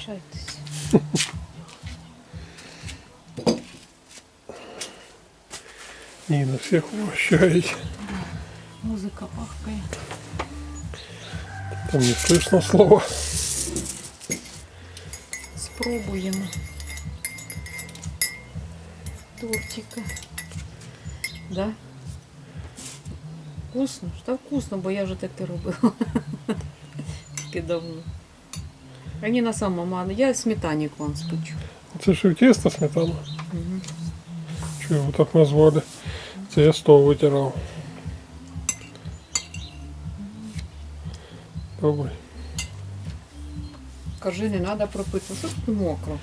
Угощайтесь. Ніна всіх угощають. Музика пахкає. Там не слышно слова. Спробуємо. Тортика. Да? Вкусно? ж? Та вкусно, бо я вже таке робила. Таке давно. А не на самому, мама. Я сметанник вам спечу. Це ж тісто сметана. Угу. Чого його так назвали? Це я стол витирав. Добре. Кажи, не треба пропити. Що ти мокро?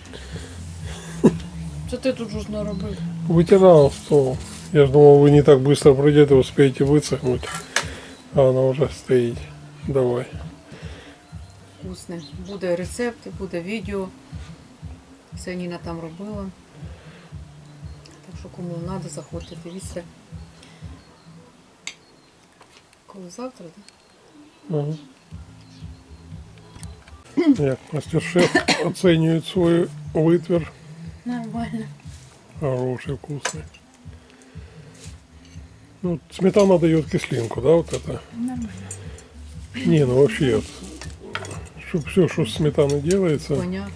Це ти тут ж наробив? Вытирал стол. Я ж думал, вы не так быстро пройдете, успеете высохнуть. А она уже стоит. Давай. Вкусне. Буде рецепт, буде відео. Все Ніна там робила. Так що кому треба, заходьте, дивіться. Коли завтра, так? Ага. Як мастер-шеф оценивает свой вытвер. Нормально. Хороший, вкусный. Ну, сметана дает кислинку, да, вот это? Нормально. Не, ну вообще, чтобы все, что с сметаны делается, Понятно.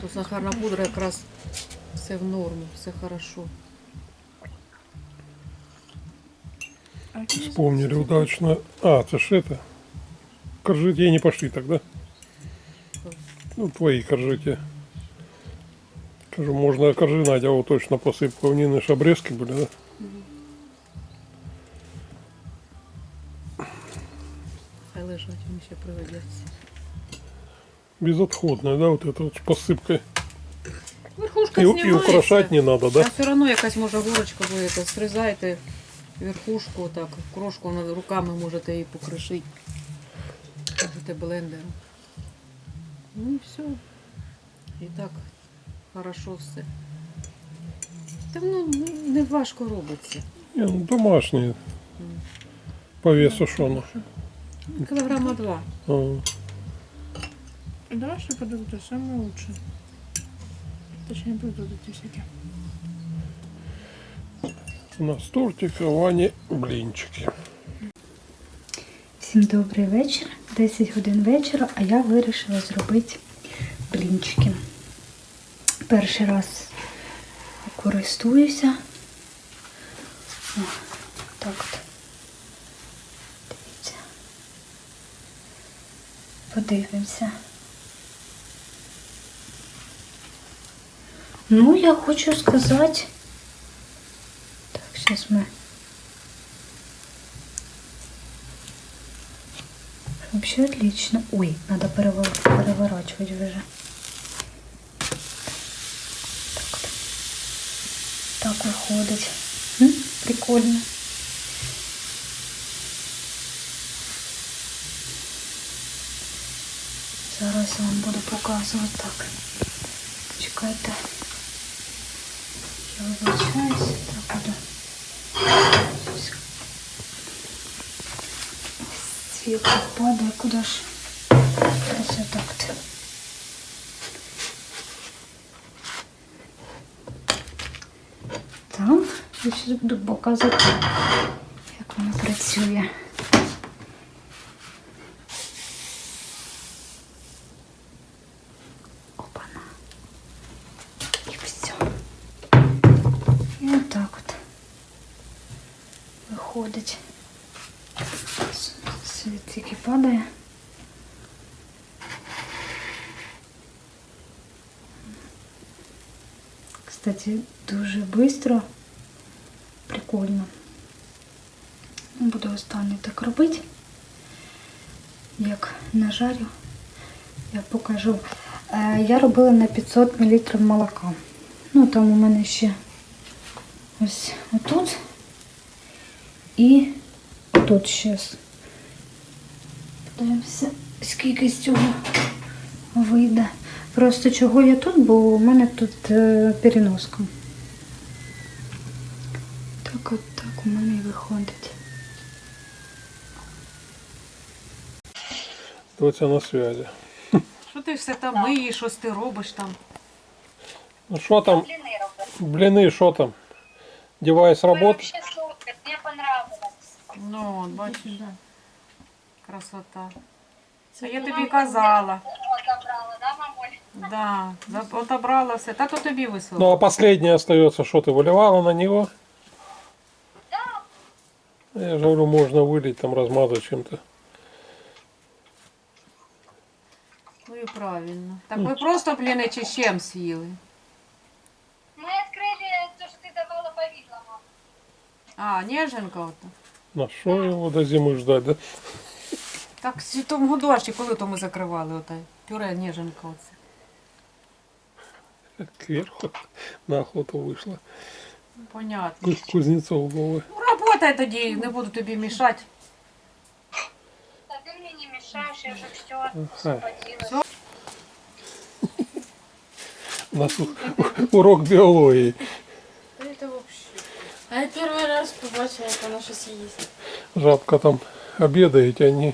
Тут сахарна пудра якраз все в норму, все хорошо. вспомнили удачно. А, это ж это. Коржите не пошли тогда. Ну, твои коржите. Кажу, можно коржи Надя, вот точно посыпка. У Нины ж обрезки были, да? Лежать, вони ще пригодяться. Безотходная, да, вот это вот с посыпкой. Верхушка И, и знімається. украшать не надо, да? А все одно якась може горочка буде, то срізайте верхушку, так, крошку на- руками можете її покришити. Можете блендером. Ну і все. І так, хорошо все. Та воно не важко робиться. Не, ну, домашние. По весу что оно? Кілограма два. А, Наши продукты самые лучшие. Точнее, продукты всякие. у нас тортик, а у Вани блинчики. Всім добрий вечір. 10 годин вечора, а я вирішила зробити блінчики. Перший раз користуюся. Подивимося. Ну, я хочу сказати. Так, зараз ми Вообще отлично. Ой, надо перевор- переворачивать уже. Так, так виходить. М? Прикольно. Зараз я вам буду показувати так. Чекайте. Я вибачаюсь. Так буду. Світло падає, куди ж? Ось отак. от. Там я зараз буду показувати, як воно працює. Опана. І все. І отак от виходить. Світ тільки падає. Кстати, дуже швидко. Прикольно. Буду останнє так робити. Як нажарю, я покажу. Е, Я робила на 500 мл молока. Ну, там у мене ще ось отут. І тут зараз. Подивимося, скільки з цього вийде. Просто чого я тут, бо у мене тут е, переноска. Так от так у мене і виходить. Доця на связи. Що ти все там миєш, щось ти робиш там? Ну що там? Блины робить. Блины, там? Девайс работает? вообще супер, мне понравилось. Ну, от, бачиш, Да. красота. А Це я тобі казала. О, забрала, да, мамуль? Да, за- отобрала все. Та то тобі Ну висилала. а последнее остается, что ты выливала на него? Я же говорю, можно вылить, там размазать чем-то. Ну і правильно. Так ви просто блін чи з чим з'їли? Мы открыли то, что ты давала повидло, мам. А, ніженка ота. На что его до зимы ждать, да? Так в тому дощі, коли то ми закривали ота пюре ніженка оце. Кверху на охоту вышла. Ну, Понятно. Куз- Кузнецов головы. Ну, работай тоді, не буду тобі мішати. Да ты мне не мешаешь, я уже все Ага. освободилась. У нас у- урок биологии. Это вообще. А я первый раз побачила, як вона щось їсть. Жабка там обедает, они... нам-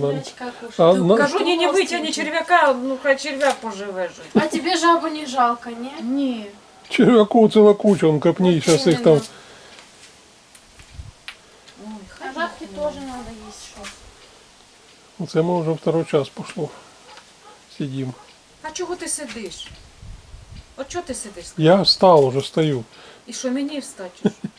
Червячка кушає. А, Кажу, ні, не витягни черв'яка, ну хай черв'як поживе жить. А тебе жабу не жалко, ні? Ні. Червяков целая куча, он копни, Вот сейчас их там... именно. Ой, хай А жабки теж треба їсти щось. Це ми вже второй час пошло. Сидим. А чого ти сидиш? От чого ти сидиш? Я встал, уже стою. І що мені встати?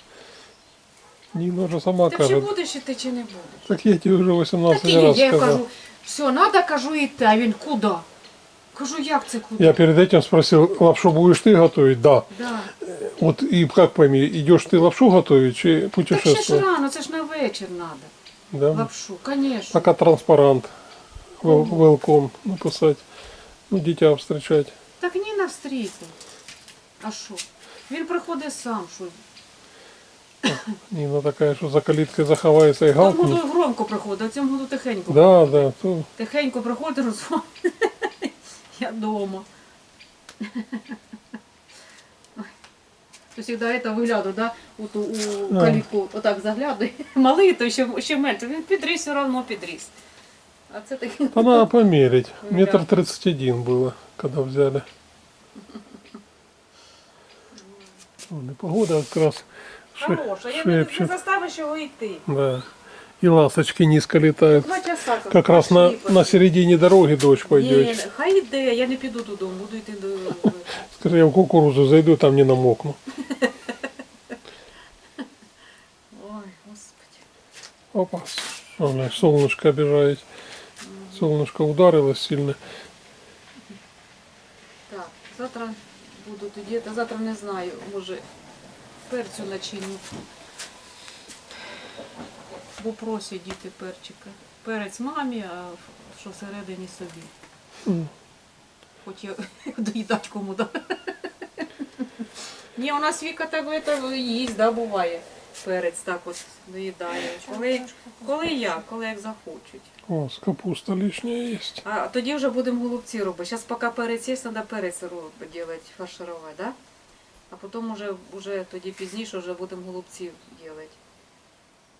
чи що? Нина уже сама Ти чи каже. будеш іти, чи не будеш? Так я тебе уже 18 Так і раз я сказал. кажу, все, треба, кажу, йти, а він куди? Кажу, як це куди? Я перед этим спросил, лапшу будешь ты готовить? Да. Да. Вот и как пойми, идешь ты лапшу готовить, чи Так ще ж путешествовать? рано, це ж на вечір треба. Да. Лапшу, звісно. Пока транспарант вел- велком написать. Ну, дитя встречать. Так ні навстріти. А що? Він приходить сам, що Нина такая, что за калиткой заховается и в тому галкнет. году громко приходить, а цьому году тихенько. Да, да. То... Тихенько приходить, розвалить. Я дома. То завжди это вигляду, да? От у, калітку отак заглядає. Малий, то ще, ще менше. Він підріс, все одно підріс. А це такий. Да надо померить. Да. Метр тридцать один было, когда взяли. Вон, и погода как раз ше- я не, не шепчет. заставиш його йти. Да. И ласточки низко летают. Два часа. кажу, Как раз на, пошли, на середине дороги дочь Ні, пойдет. хай йде, я не піду додому, буду йти до. Скажи, я в кукурузу зайду, там не намокну. Ой, господи. Опа. Вон, солнышко обижает. Солнышко ударилось сильно. Так, завтра буду тоді, та завтра не знаю, може перцю начиню. Бо просять діти перчика. Перець мамі, а що всередині собі. Хоч я доїдати кому да. Ні, у нас Віка так їсть, да, буває. Перець так от доїдає. Коли, коли я, коли як захочуть. О, с капуста лишняя есть. А тоді вже будемо голубці робити. Зараз поки перець є, треба перець робити, фарширувати, да? А потім уже, уже тоді пізніше вже будемо голубці робити.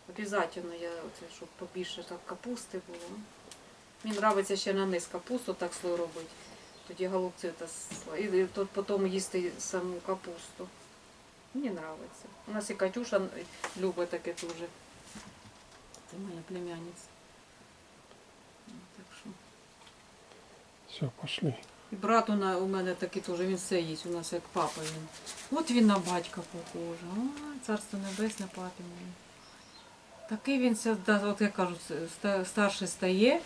Обязательно я оце, щоб побільше так капусти було. Мені подобається ще на низ капусту так слой робити. Тоді голубці та. І тут потім їсти саму капусту. Мені подобається. У нас і Катюша любить таке дуже. Це моя племянниця. Так що. Все, пошли. І брат у, мене такий теж, він все їсть, у нас як папа він. От він на батька похожий. Царство небесне папі моє. Такий він от я кажу, старший стає,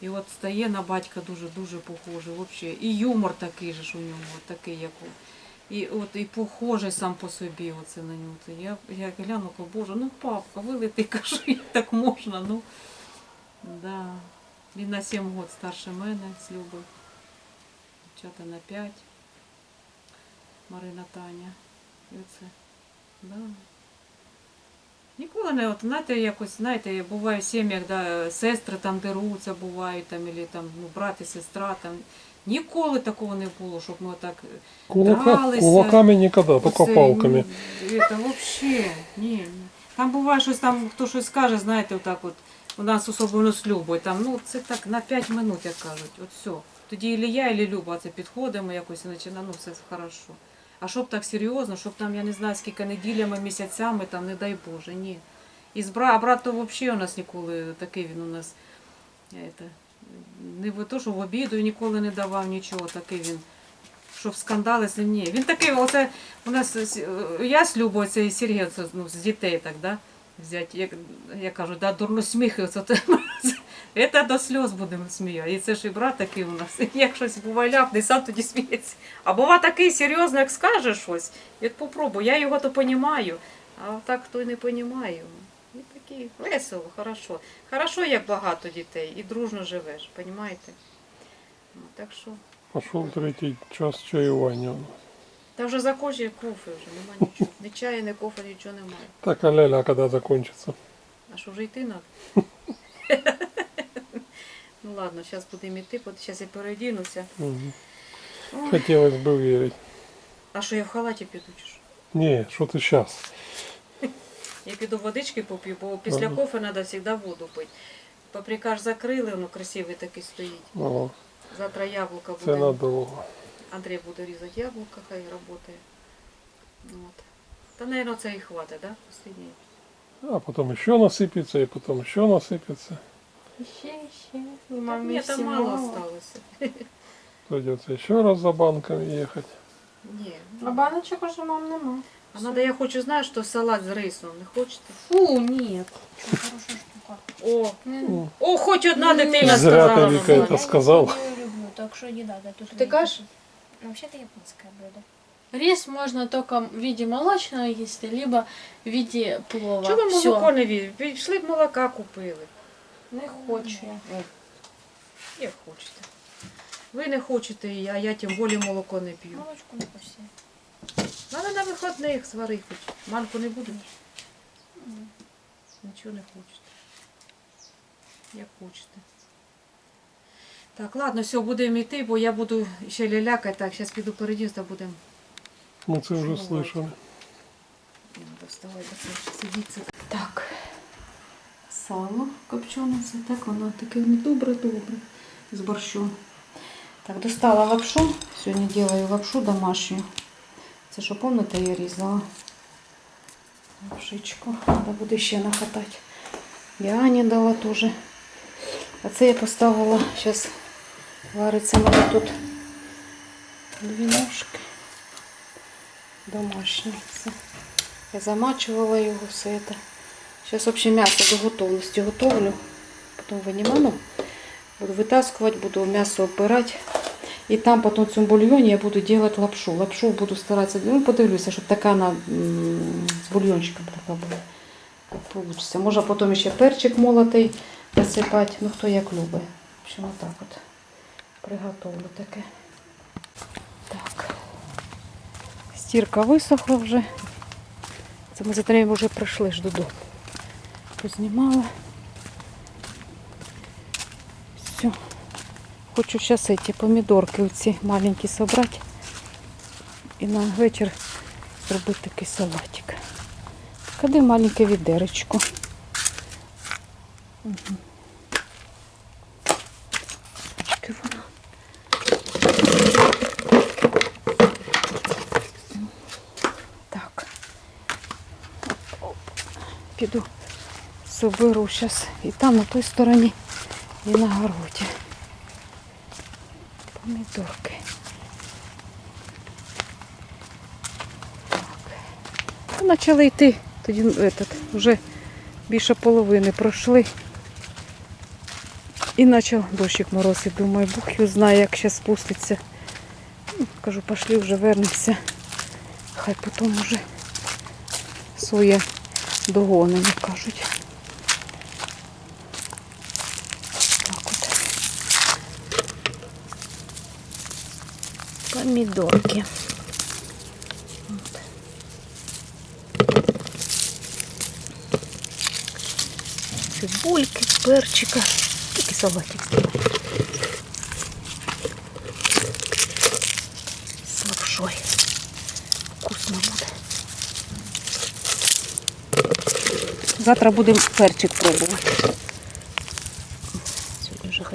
і от стає на батька дуже-дуже похожий. Вообще. І юмор такий же ж у нього, такий, як у. І от і похожий сам по собі оце на нього. Я, я гляну, кажу, боже, ну папка, вилити, кажу, як так можна, ну. Да. Він на 7 років старше мене з Любою. Дівчата на 5. Марина Таня. І оце. Да. Ніколи не, от, знаєте, якось, знаєте, буває в сім'ях, да, сестри там деруться, бувають, там, або там, ну, брат і сестра там. Ніколи такого не було, щоб ми так Кулака, Дралися. кулаками никогда, только палками. Це взагалі, ні. Там буває щось там, хто щось скаже, знаєте, отак от У нас особливо з Любою, там, ну це так на 5 минут, як кажуть, от все. Тоді і я, і Люба це підходимо якось і починаємо, ну все хорошо. А щоб так серйозно, щоб там, я не знаю, скільки неділями, місяцями, там, не дай Боже, ні. І з бра... а брат то взагалі у нас ніколи такий він у нас. Это, не то, що в обіду ніколи не давав нічого, такий він. Щоб скандали з ним. Ні. Він такий, оце у нас е, я з Любою, це і Сергій, це, ну, з дітей так, да? Взять, як я кажу, да, дурно сміхаються. Це, це до сльоз будемо сміяти. І це ж і брат такий у нас. Як щось буває ляпне, сам тоді сміється. А бува такий серйозно, як скаже щось, як попробую. Я його то понімаю, а так хто й не понімає. І такий весело, хорошо. Хорошо, як багато дітей, і дружно живеш, понімаєте? Ну, так що. Пошел третий час чаювання. Та вже закінчує кофе вже, нема нічого. Ні чаю, ні кофе, нічого немає. Так, а ля-ля, когда закончится? А що вже йти треба? ну ладно, зараз будемо йти, зараз я переодінуся. Мгм. Ой, Хотелось бы верить. А що я в халаті піду? чи що? Не, что ты сейчас? Я піду водички поп'ю, бо після Ага. кофе треба завжди воду пити. Паприкаш закрили, воно красивий такий стоїть. О, Завтра яблука це буде. надовго. Андрій буде різати яблука, хай працює. От. Та, мабуть, це і хватить, так? Да? Останнє. А потом еще насыпется, и потом еще насыпется. Ще, ще. І мамі ні, там мало мало. залишилося. Придется еще раз за банками ехать. Ні. А баночок уже мам нема. А надо, я хочу, знаєш, що салат з рисом. Не хочете? Фу, нет. Хорошая штука. О, М. о, хоч одна дитина Зря сказала. ти, Віка, мене. це сказал. Я не люблю, так что не надо. Тут Ты кажешь? Ну, вообще-то японское блюдо. Рис можно только в виде молочного есть, либо в виде плова. Чого ви Всё. молоко не вірите? Пішли б молока купили. Не хочу я. О, як хочете. Ви не хочете, а я тим більше молоко не п'ю. Молочку не хочется. Надо на вихідних сварити хоч. Манку не будуть? М. Нічого не хочете. Як хочете. Так, ладно, все, будемо йти, бо я буду ще лялякати. Так, зараз піду передівся, будемо. Мы это уже Что бывает? слышали. Не надо вставати, бо це ж сидіться. Так. Сало копчене, це так воно таке не добре-добре. З борщом. Так, достала лапшу. Сьогодні делаю лапшу домашню. Це що, помните, я різала? Лапшичку. Треба буде ще нахатати. Я Ані дала теж. А це я поставила, зараз вариться мене тут дві ножки. Домашнє все. Я замачувала його все це. Зараз взагалі м'ясо до готовності готовлю. Потім винімаю. Буду витаскувати, буду м'ясо обирати. І там потім в цьому бульйоні я буду робити лапшу. Лапшу буду старатися, ну подивлюся, щоб така вона з бульйончиком така була. Як получиться. Можна потім ще перчик молотий насипати. Ну хто як любить. В общем, отак от приготовлю таке. Так. Стірка висохла вже. Це ми за нею вже прийшли ж додому. Познімала. Все. Хочу зараз ці помідорки оці маленькі собрати. І на вечір зробити такий салатик. Де маленьке відеречко? Так. Піду соберу зараз і там на той стороні, і на городі. Помідорки. Так. Почали йти. Тоді этот, вже більше половини пройшли. І почав дощик мороз. І думаю, Бог його знає, як зараз спуститься. Ну, кажу, пошли вже вернемося. Хай потім уже своє догонення кажуть. Помідорки. От. Цибульки, перчика. Такий салатик зробити. З лапшою. Вкусно буде. Завтра будемо перчик пробувати.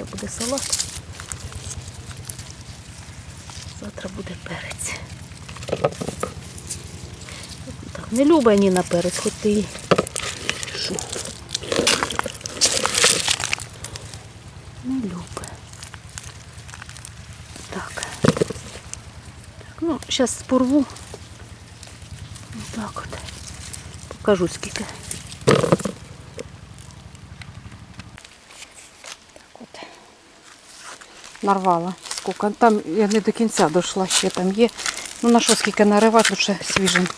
хай буде салат. Завтра буде перець. Так, не любить Ніна перець, хоч ти її. Не любить. Так. так. Ну, зараз порву. Так от. Покажу скільки. Так от. Нарвала. Скільки. Там я не до кінця дійшла, ще там є. Ну на що скільки наривати, лучше свіжим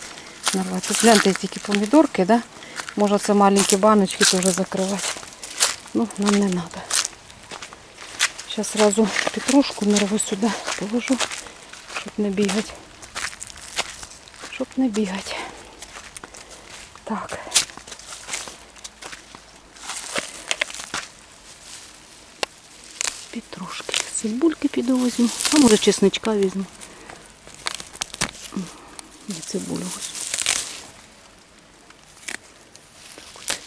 нарвати. Тут гляньте тільки помідорки, да? Може це маленькі баночки теж закривати. Ну, нам не треба. Зараз сразу петрушку нарву сюди, положу, щоб не бігати. Щоб не бігати. Так. Цибульки піду візьму. А може чесничка візьму. М, цибулю візьму. Так от.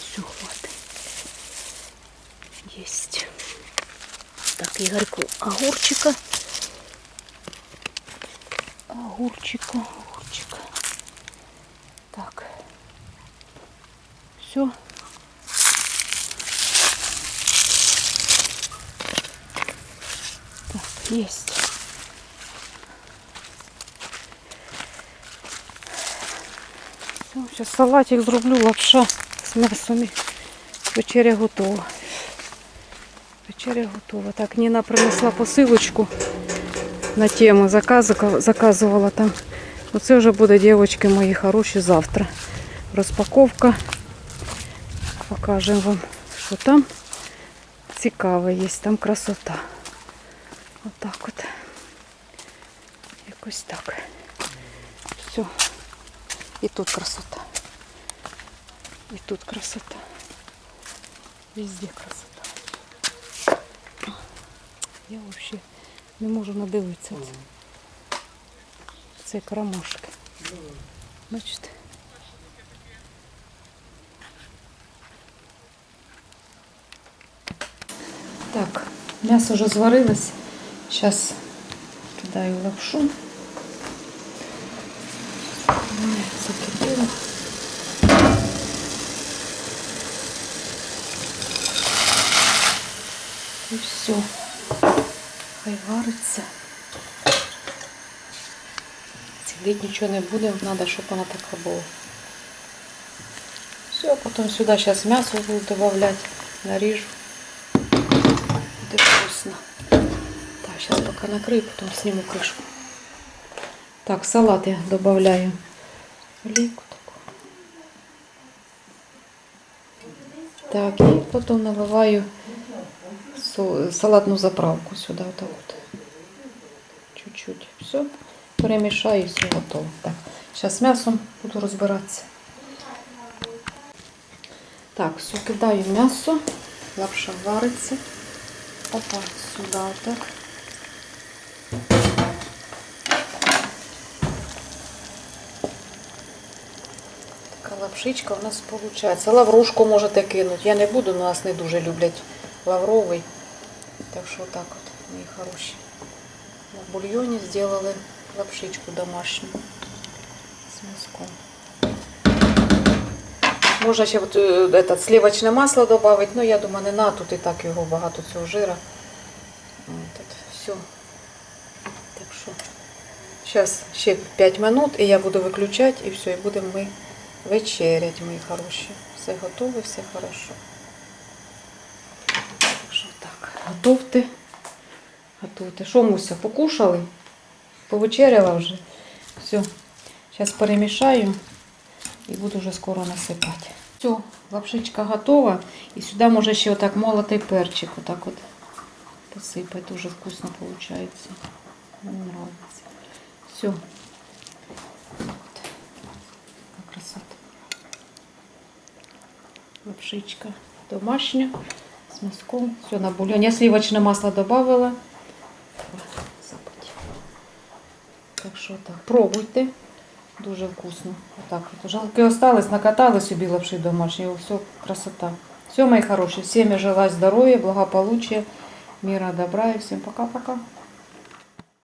Все, хватить. Єсть. Так, Ігорку, огурчика. Огурчика, огурчика. Так. Все. Все, зараз салатик зроблю, лапша з м'ясом. Вечеря готова. Вечеря готова. Так, Ніна принесла посилочку на тему. Заказу- заказувала там. Оце вже буде, дівчатки мої хороші, завтра. Розпаковка. Покажемо вам, що там цікаве є, там красота. Отак от. Якось так. Все. І тут красота. І тут красота. Везде красота. Я взагалі не можу надивитися. Це, це карамашки. Бачите? Так, м'ясо вже зварилось. Зараз кидаю лапшу. Закипіло. І все. Хай вариться. Цілить нічого не буде, треба, щоб вона така була. Все, потім сюди зараз м'ясо буду додавати, наріжу. Так, зараз поки накрию, потім зніму кришку. Так, салат я додаю. Олійку таку. Так, і потім наливаю со- салатну заправку сюди. Отак от. Чуть-чуть. Все. Перемішаю і все готово. Так, з м'ясом буду розбиратися. Так, все, кидаю м'ясо. Лапша вариться. Опа, сюди отак. Така лапшичка у нас виходить. Лаврушку можете кинути. Я не буду, у нас не дуже люблять лавровий. Так що отак от, мої хороші. На бульйоні зробили лапшичку домашню з м'язком. Можна ще от, е, этот, сливочне масло додати, ну я думаю, не на тут і так його багато цього жира. От, от, все. Так що, зараз ще 5 минут і я буду виключати і все, і будемо ми вечерять, мої хороші. Все готове, все хорошо. Так що так, готовте. Готовте. Що, Муся, покушали? Повечеряла вже? Все. Зараз перемішаю і буду вже скоро насипати. Все, лапшичка готова. І сюди може ще отак молотий перчик. Отак от посипати. Дуже вкусно виходить. Мені подобається. Все. От. Така красота. Лапшичка домашня з м'язком. Все на бульон. Я сливочне масло. Забудь. Так що так, пробуйте. Дуже вкусно. Отак от. Жалки осталось, накатали собі лапши домашні. Все, красота. Все, мои хорошие, всем я желаю здоровья, благополучия, мира, добра и всем пока-пока.